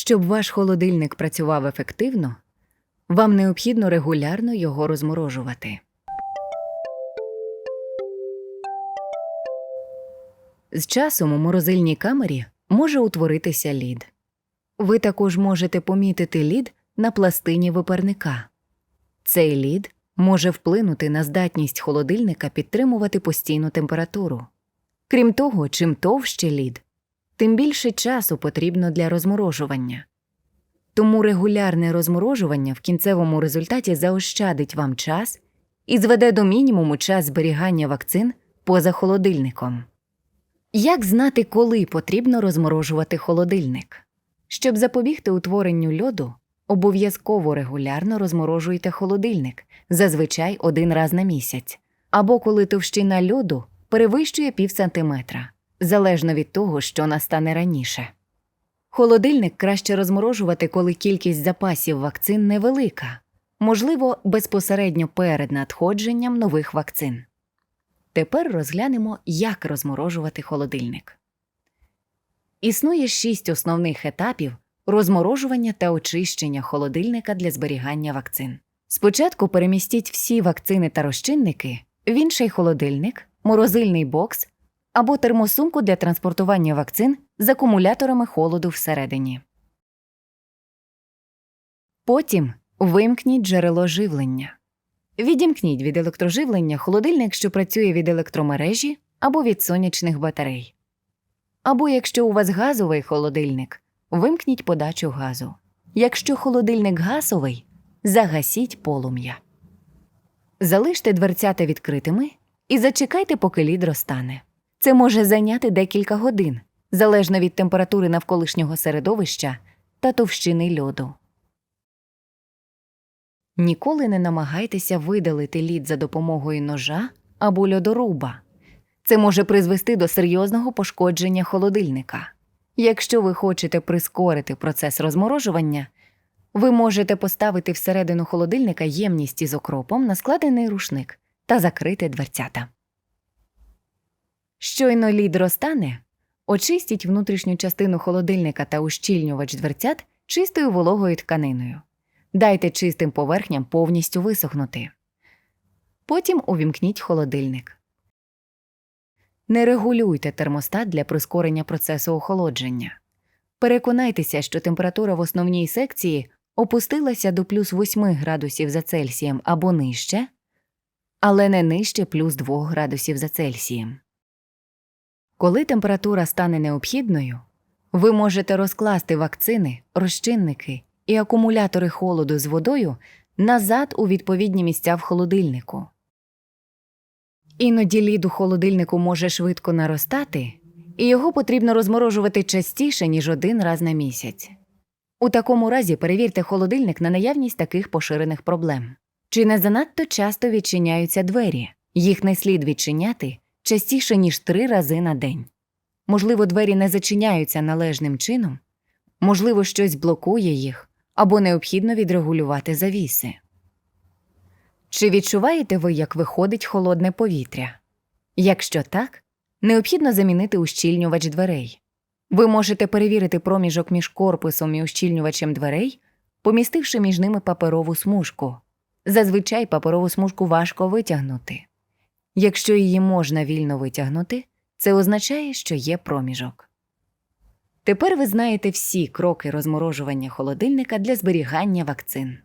Щоб ваш холодильник працював ефективно, вам необхідно регулярно його розморожувати. З часом у морозильній камері може утворитися лід. Ви також можете помітити лід на пластині випарника. Цей лід може вплинути на здатність холодильника підтримувати постійну температуру. Крім того, чим товще лід, тим більше часу потрібно для розморожування. Тому регулярне розморожування в кінцевому результаті заощадить вам час і зведе до мінімуму час зберігання вакцин поза холодильником. Як знати, коли потрібно розморожувати холодильник? Щоб запобігти утворенню льоду, обов'язково регулярно розморожуйте холодильник, зазвичай один раз на місяць, або коли товщина льоду перевищує пів сантиметра, залежно від того, що настане раніше. Холодильник краще розморожувати, коли кількість запасів вакцин невелика, можливо, безпосередньо перед надходженням нових вакцин. Тепер розглянемо, як розморожувати холодильник. Існує шість основних етапів розморожування та очищення холодильника для зберігання вакцин. Спочатку перемістіть всі вакцини та розчинники в інший холодильник, морозильний бокс або термосумку для транспортування вакцин з акумуляторами холоду всередині. Потім вимкніть джерело живлення. Відімкніть від електроживлення холодильник, що працює від електромережі або від сонячних батарей. Або якщо у вас газовий холодильник, вимкніть подачу газу. Якщо холодильник газовий, загасіть полум'я. Залиште дверцята відкритими і зачекайте, поки лід розтане. Це може зайняти декілька годин, залежно від температури навколишнього середовища та товщини льоду. Ніколи не намагайтеся видалити лід за допомогою ножа або льодоруба. Це може призвести до серйозного пошкодження холодильника. Якщо ви хочете прискорити процес розморожування, ви можете поставити всередину холодильника ємність із окропом на складений рушник та закрити дверцята. Щойно лід розтане, очистіть внутрішню частину холодильника та ущільнювач дверцят чистою вологою тканиною. Дайте чистим поверхням повністю висохнути. Потім увімкніть холодильник. Не регулюйте термостат для прискорення процесу охолодження. Переконайтеся, що температура в основній секції опустилася до плюс 8 градусів за Цельсієм або нижче, але не нижче плюс 2 градусів за Цельсієм. Коли температура стане необхідною, ви можете розкласти вакцини, розчинники і акумулятори холоду з водою назад у відповідні місця в холодильнику. Іноді лід у холодильнику може швидко наростати, і його потрібно розморожувати частіше, ніж один раз на місяць. У такому разі перевірте холодильник на наявність таких поширених проблем. Чи не занадто часто відчиняються двері? Їх не слід відчиняти частіше, ніж три рази на день. Можливо, двері не зачиняються належним чином, можливо, щось блокує їх або необхідно відрегулювати завіси. Чи відчуваєте ви, як виходить холодне повітря? Якщо так, необхідно замінити ущільнювач дверей. Ви можете перевірити проміжок між корпусом і ущільнювачем дверей, помістивши між ними паперову смужку. Зазвичай паперову смужку важко витягнути. Якщо її можна вільно витягнути, це означає, що є проміжок. Тепер ви знаєте всі кроки розморожування холодильника для зберігання вакцин.